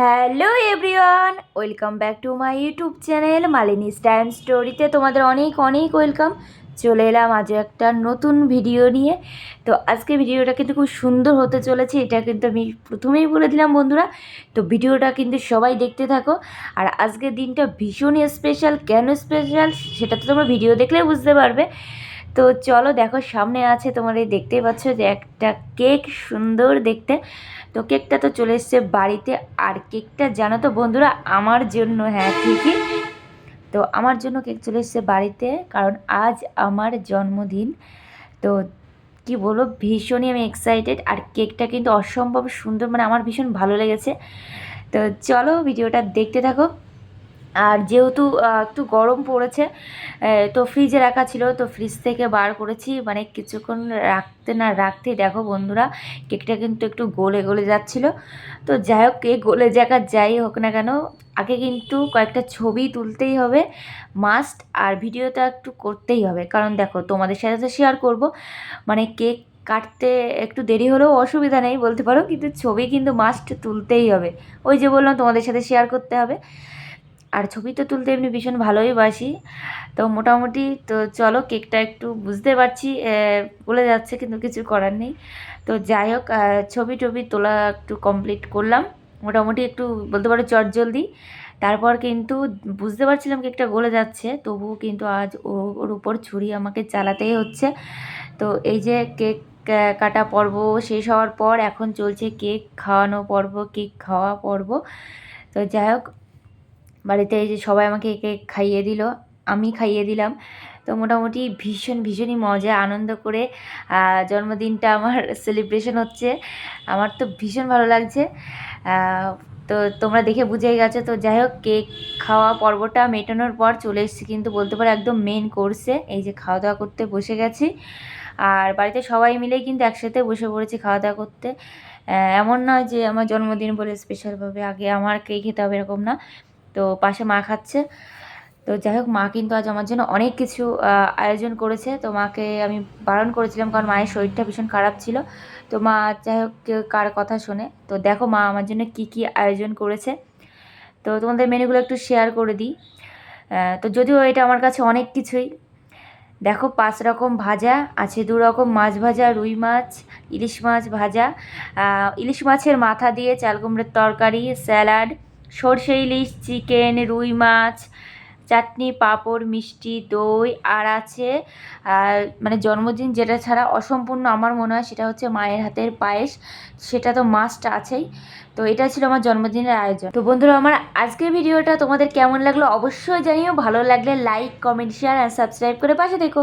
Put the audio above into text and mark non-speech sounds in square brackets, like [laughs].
Hello everyone, welcome back to my YouTube channel Malini stand স্টোরিতে তোমাদের অনেক অনেক ওয়েলকাম। চলে এলাম আজও একটা নতুন ভিডিও নিয়ে। তো আজকে ভিডিওটা কিন্তু খুব সুন্দর হতে চলেছে, এটা কিন্তু আমি প্রথমেই বলে দিলাম বন্ধুরা। তো ভিডিওটা কিন্তু সবাই দেখতে থাকো। আর আজকের দিনটা ভীষণই স্পেশাল কেন স্পেশাল সেটা তো তোমরা ভিডিও দেখলে বুঝতে পারবে। তো চলো দেখো, সামনে আছে তোমার এই দেখতেই পাচ্ছ যে একটা কেক সুন্দর দেখতে। তো কেকটা তো চলে এসছে বাড়িতে। আর কেকটা জানো তো বন্ধুরা, আমার জন্য হ্যাঁ ঠিকই। তো আমার জন্য কেক চলে এসছে বাড়িতে, কারণ আজ আমার জন্মদিন। তো কি বলব, ভীষণই আমি এক্সাইটেড আর কেকটা কিন্তু অসম্ভব সুন্দর মানে আমার ভীষণ ভালো লেগেছে। তো চলো ভিডিওটা দেখতে থাকো। আর যেহেতু একটু গরম পড়েছে তো ফ্রিজে রাখা ছিল, তো ফ্রিজ থেকে বার করেছি। মানে কিছুক্ষণ রাখতে না রাখতেই দেখো বন্ধুরা, কেকটা কিন্তু একটু গলে গলে যাচ্ছিল। তো যাই হোক কেক গলে যাকা যাই হোক না কেন, আগে কিন্তু কয়েকটা ছবি তুলতেই হবে মাস্ট আর ভিডিওটা একটু করতেই হবে। কারণ দেখো, তোমাদের সাথে তো শেয়ার করব। মানে কেক কাটতে একটু দেরি হলেও অসুবিধা নেই, বলতে পারো, কিন্তু ছবি কিন্তু মাস্ট তুলতেই হবে। ওই যে বললাম, তোমাদের সাথে শেয়ার করতে হবে। আর ছবি তো তুলতে এমনি ভীষণ ভালোই বাসি। তো মোটামুটি তো চলো কেকটা একটু বুঝতে পারছি বলে যাচ্ছে কিন্তু কিছু করার নেই। তো যাই হোক ছবি টবি তোলা একটু কমপ্লিট করলাম। মোটামুটি একটু বলতে পারো চটজলদি তারপর কিন্তু বুঝতে পারছিলাম কেকটা গলে যাচ্ছে, তবুও কিন্তু আজ ওর উপর ছুরি আমাকে চালাতেই হচ্ছে। তো এই যে কেক কাটা পর্ব শেষ হওয়ার পর এখন চলছে কেক খাওয়ানো পর্ব, কেক খাওয়া পর্ব। তো যাই হোক বাড়িতে এই যে সবাই আমাকে কেক খাইয়ে দিল, আমি খাইয়ে দিলাম। তো মোটামুটি ভীষণ, ভীষণই মজা, আনন্দ করে জন্মদিনটা আমার [laughs] সেলিব্রেশন হচ্ছে। আমার তো ভীষণ ভালো লাগছে। তো তোমরা দেখে বুঝেই গেছো। তো যাই হোক, কেক খাওয়া পর্বটা মেটানোর পর চলে এসেছি কিন্তু বলতে পারো একদম মেন কোর্সে এই যে খাওয়া দাওয়া করতে বসে গেছি। আর বাড়িতে সবাই মিলেই কিন্তু একসাথে বসে পড়েছি খাওয়া দাওয়া করতে এমন নয় যে আমার জন্মদিন বলে স্পেশালভাবে আগে আমার কেক খেতে হবে এরকম না। তো পাশে মা খাচ্ছে। তো যাই হোক, মা কিন্তু আজ আমার জন্য অনেক কিছু আয়োজন করেছে। তো মাকে আমি বারণ করেছিলাম কারণ মায়ের শরীরটা ভীষণ খারাপ ছিল। তো মা যাই হোক কার কথা শোনে। তো দেখো মা আমার জন্য কি কি আয়োজন করেছে। তো তোমাদের মেনুগুলো একটু শেয়ার করে দিই। তো যদিও এটা আমার কাছে অনেক কিছুই। দেখো, পাঁচ রকম ভাজা, আছে দু রকম মাছ ভাজা, রুই মাছ, ইলিশ মাছ ভাজা। ইলিশ মাছের মাথা দিয়ে চাল কুমড়োর তরকারি, স্যালাড সর্ষে ইলিশ, চিকেন, রুই মাছ, চাটনি, পাঁপড়, মিষ্টি, দই, আর আছে মানে জন্মদিন যেটা ছাড়া অসম্পূর্ণ আমার মনে হয় সেটা হচ্ছে মায়ের হাতের পায়েস। সেটা তো মাস্ট আছেই। তো এটা ছিল আমার জন্মদিনের আয়োজন। তো বন্ধুরা, আমার আজকের ভিডিওটা তোমাদের কেমন লাগল অবশ্যই জানিও। ভালো লাগলে like comment share and subscribe করে পাশে দেখো